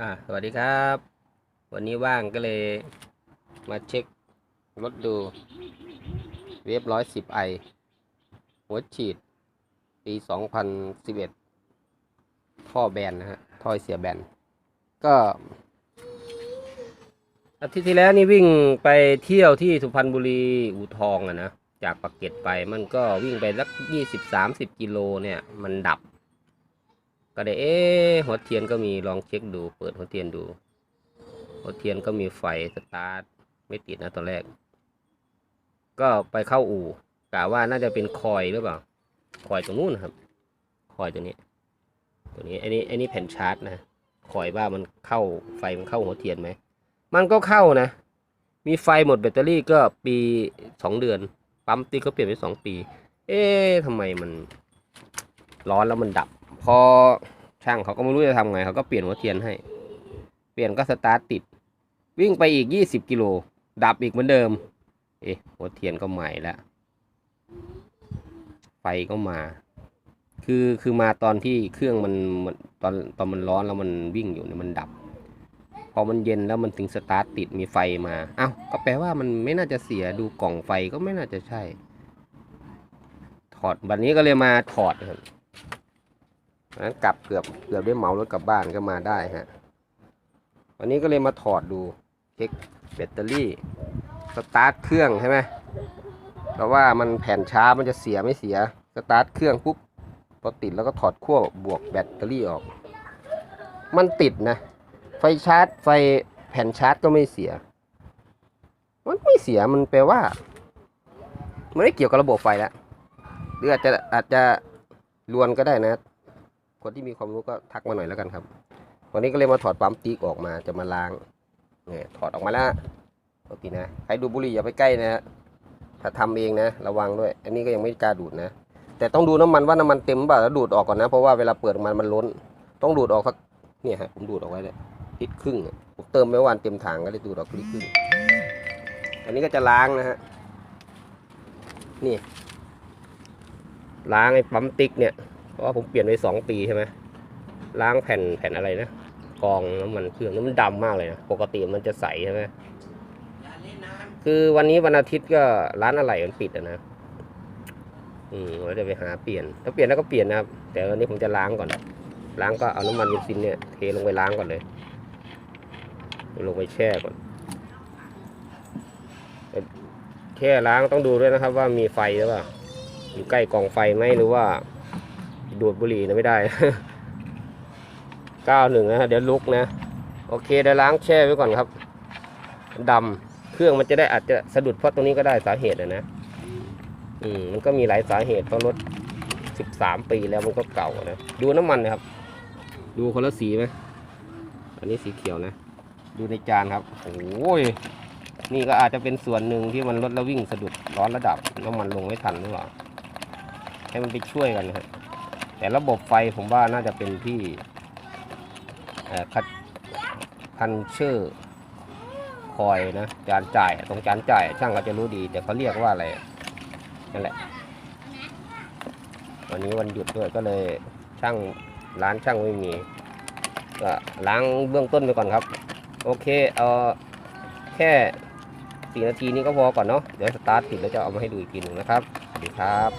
อ่าสวัสดีครับ วันนี้ว่างก็เลยมาเช็ครถดูเวฟร้อยสิบไอหัวฉีด ปีสองพันสิบเอ็ดท่อแบนนะฮะท่อเสียแบน ก็อาทิตย์ที่แล้วนี่วิ่งไปเที่ยวที่สุพรรณบุรีอู่ทองอะนะ จากปากเกร็ดไปมันก็วิ่งไปสักยี่สิบสามสิบกิโลเนี่ย มันดับ ก็ได้เอ๊หัวเทียนก็มีลองเช็คดู เปิดหัวเทียนดู หัวเทียนก็มีไฟสตาร์ทไม่ติดนะตอนแรก ก็ไปเข้าอู่กะว่าน่าจะเป็นคอยหรือเปล่า คอยตรงนู้นครับ คอยตัวนี้ ตัวนี้อันนี้อันนี้แผ่นชาร์จนะคอยว่ามันเข้าไฟมันเข้าหัวเทียนไหมมันก็เข้านะ มีไฟหมดแบตเตอรี่ก็ปีสองเดือน ปั๊มตีก็เปลี่ยนไปสองปี เอ๊ะทำไมมัน ร้อนแล้วมันดับ พอช่างเขาก็ไม่รู้จะทำไงเขาก็เปลี่ยนหัวเทียนให้ เปลี่ยนก็สตาร์ทติด วิ่งไปอีกยี่สิบกิโลดับอีกเหมือนเดิม เอ๊ะหัวเทียนก็ใหม่แล้วไฟก็มา คือคือมาตอนที่เครื่องมันมันตอนตอนมันร้อนแล้วมันวิ่งอยู่เนี่ยมันดับ พอมันเย็นแล้วมันถึงสตาร์ทติดมีไฟมาเอ้าก็แปลว่ามันไม่น่าจะเสียดูกล่องไฟก็ไม่น่าจะใช่ ถอดวันนี้ก็เลยมาถอดครับ นั้นกลับเกือบเกือบได้เหมารถกลับบ้านก็มาได้ฮะ วันนี้ก็เลยมาถอดดูเช็คแบตเตอรี่ สตาร์ทเครื่องใช่ไหมเพราะว่ามันแผ่นช้ามันจะเสียไม่เสีย สตาร์ทเครื่องปุ๊บพอติดแล้วก็ถอดขั้วบวกแบตเตอรี่ออก มันติดนะ ไฟชาร์จ ไฟแผ่นชาร์จก็ไม่เสีย มันไม่เสียมันแปลว่า มันไม่เกี่ยวกับระบบไฟแล้วหรืออาจจะอาจจะลวนก็ได้นะ คนที่มีความรู้ก็ทักมาหน่อยแล้วกันครับ วันนี้ก็เลยมาถอดปั๊มติ๊กออกมาจะมาล้างเนี่ยถอดออกมาแล้วปกตินะใครดูบุหรี่อย่าไปใกล้นะฮะถ้าทำเองนะ ระวังด้วย อันนี้ก็ยังไม่กล้าดูดนะ แต่ต้องดูน้ำมันว่าน้ำมันเต็มเปล่าแล้วดูดออกก่อนนะ เพราะว่าเวลาเปิดมันมันล้น ต้องดูดออกสักเนี่ยฮะผมดูดออกไว้เลยลิตรครึ่งผมเติมไม่วันเต็มถังก็เลยดูดออกลิตรครึ่งอันนี้ก็จะล้างนะฮะนี่ล้างไอ้ปั๊มติ๊กเนี่ย เพราะว่าผมเปลี่ยนไปสองปีใช่ไหมล้างแผ่นแผ่นอะไรนะกองน้ำมันเครื่องน้ำมันดำมากเลยนะปกติมันจะใสใช่ไหมคือวันนี้วันอาทิตย์ก็ร้านอะไรมันปิดนะอืมเราจะไปหาเปลี่ยน ถ้าเปลี่ยนแล้วก็เปลี่ยนนะครับ แต่วันนี้ผมจะล้างก่อน ล้างก็เอาน้ำมันเบนซินเนี่ยเทลงไปล้างก่อนเลย ลงไปแช่ก่อนแช่ล้างต้องดูด้วยนะครับ ว่ามีไฟหรือเปล่าอยู่ใกล้กองไฟไหมหรือว่า ดูดบุหรี่นะไม่ได้เก้าหนึ่งนะเดี๋ยวลุกนะ โอเคเดี๋ยวล้างแช่ไว้ก่อนครับดำเครื่องมันจะได้อาจจะสะดุดเพราะตรงนี้ก็ได้สาเหตุนะนะ อืมมันก็มีหลายสาเหตุเพราะรถสิบสามปีแล้วมันก็เก่านะ ดูน้ำมันนะครับ ดูคนละสีไหมอันนี้สีเขียวนะ ดูในจานครับโอ้ยนี่ก็อาจจะเป็นส่วนหนึ่งที่มันรถแล้ววิ่งสะดุดร้อนระดับน้ำมันลงไม่ทันหรือเปล่าให้มันไปช่วยกันนะครับ แต่ระบบไฟผมว่าน่าจะเป็นที่คัดคันเชอร์คอยนะจานจ่ายตรงจานจ่าย ช่างเขาจะรู้ดี แต่เขาเรียกว่าอะไรนั่นแหละ วันนี้วันหยุดด้วยก็เลยช่างร้านช่างไม่มีก็ล้างเบื้องต้นไปก่อนครับ โอเคเอาแค่สี่นาทีนี้ก็พอก่อนเนาะเดี๋ยวสตาร์ทติดแล้วจะเอามาให้ดูอีกทีหนึ่งนะครับสวัสดีครับ